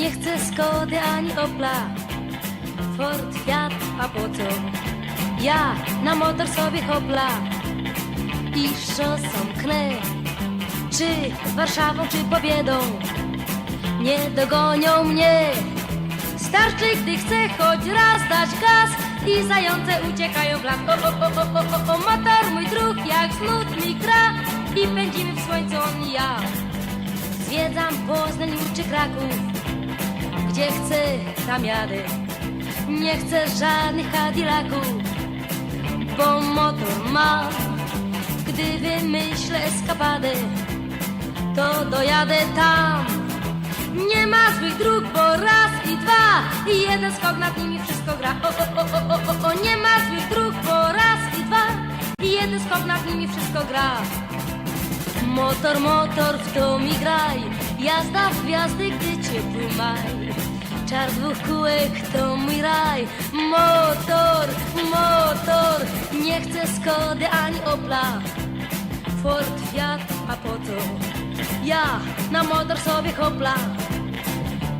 chcę Skody ani Opla. Ford, Fiat, a po co? Ja na motor sobie hopla. I szosą knę Czy Warszawą, czy Pobiedą. Nie dogonią mnie. Starczy, gdy chcę choć raz dać gaz. I zające uciekają w las O, o, o, o, o, o, motor mój druh jak znud mi gra. I pędzimy w słońcu on i ja. Zwiedzam Poznań czy Kraków Gdzie chcę, jadę Nie chcę żadnych Cadillaców Bo motor ma. Gdy wymyślę eskapadę To dojadę tam. Nie ma złych dróg, bo raz i dwa I jeden skok nad nimi wszystko gra. O, o, o, o, o, o, Nie ma złych dróg, bo raz i dwa I jeden skok nad nimi wszystko gra. Motor, motor, w to mi graj. Jazda w gwiazdy, gdy ciepły maj Czar dwóch kółek to mój raj. Motor, motor Nie chcę Skody ani Opla. Ford, Fiat, a po? Ja na motor sobie hopla.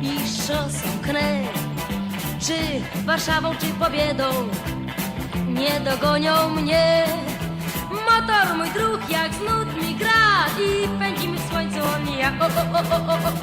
I szosą knę Czy Warszawą, czy Pobiedą. Nie dogonią mnie. Motor mój druh jak znud mi gra. I pędzimy w słońcu on ja. O, o, o, o, o, o,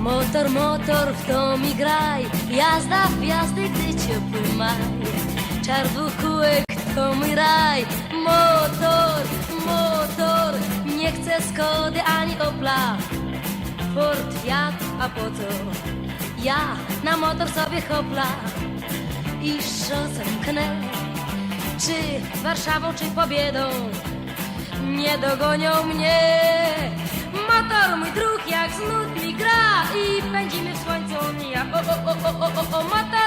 Motor, motor, w to mi graj. Jazda w gwiazdy, gdy ciepły maj. Czar kółek, to mój raj. Motor, motor Nie chcę Skody ani Opla. Ford, Fiat, a po co? Ja na motor sobie hopla. I szosem knę Czy Warszawą, czy Pobiedą Nie dogonią mnie. Motor mój druh jak znud mi gra I pędzimy w słońcu on i ja O, o, o, o, o, o, o Motor